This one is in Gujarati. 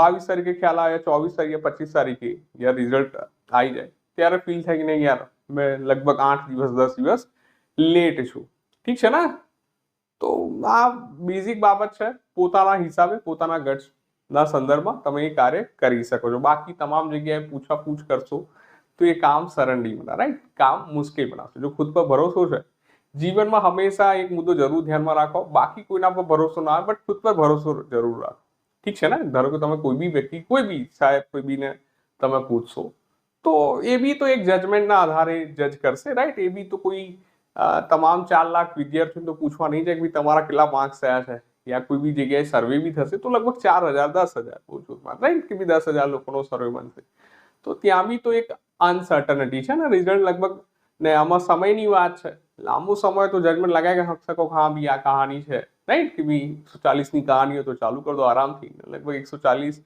બાવીસ તારીખે ખ્યાલ આવે ચોવીસ તારીખે પચીસ તારીખે યાર રિઝલ્ટ આવી જાય ત્યારે ફીલ થાય કે નહીં યાર મેં લગભગ આઠ દિવસ દસ દિવસ લેટ છું ઠીક છે ને તો આ બેઝિક બાબત છે પોતાના હિસાબે પોતાના ગટ્સના સંદર્ભમાં તમે એ કાર્ય કરી શકો છો બાકી તમામ જગ્યાએ પૂછાપૂછ કરશો તો એ કામ સરળ નહીં બના રાઈટ કામ મુશ્કેલ બનાવશે જો ખુદ પર ભરોસો છે જીવનમાં હંમેશા એક મુદ્દો જરૂર ધ્યાનમાં રાખો બાકી કોઈના પર ભરોસો ના આવે બટ ખુદ પર ભરોસો જરૂર રાખો ઠીક છે ને? ધારો કે તમે કોઈ બી વ્યક્તિ, કોઈ બી સાહેબ, કોઈ બીને તમે પૂછશો, તો એ બી તો એક જજમેન્ટના આધારે જજ કરશે રાઈટ એ બી તો કોઈ તમામ ચાર લાખ વિદ્યાર્થીઓને તો પૂછવા નહીં જાય કે તમારા કેટલા માર્ક્સ થયા છે, યા કોઈ બી જગ્યાએ સર્વે બી થશે, તો લગભગ ચાર હજાર, દસ હજાર ઓછું રાઈટ કે બી દસ હજાર લોકોનો સર્વે બનશે. તો ત્યાં બી તો એક અનસર્ટનિટી છે ને? રિઝલ્ટ લગભગ ને આમાં સમયની વાત છે. લાંબો સમય તો જજમેન્ટ લગાવી શકો કે હા બી આ કહાની છે. રાઈટ કે બી એકસો ચાલીસની કહાની હોય તો ચાલુ કરી દો આરામથી. લગભગ એકસો ચાલીસ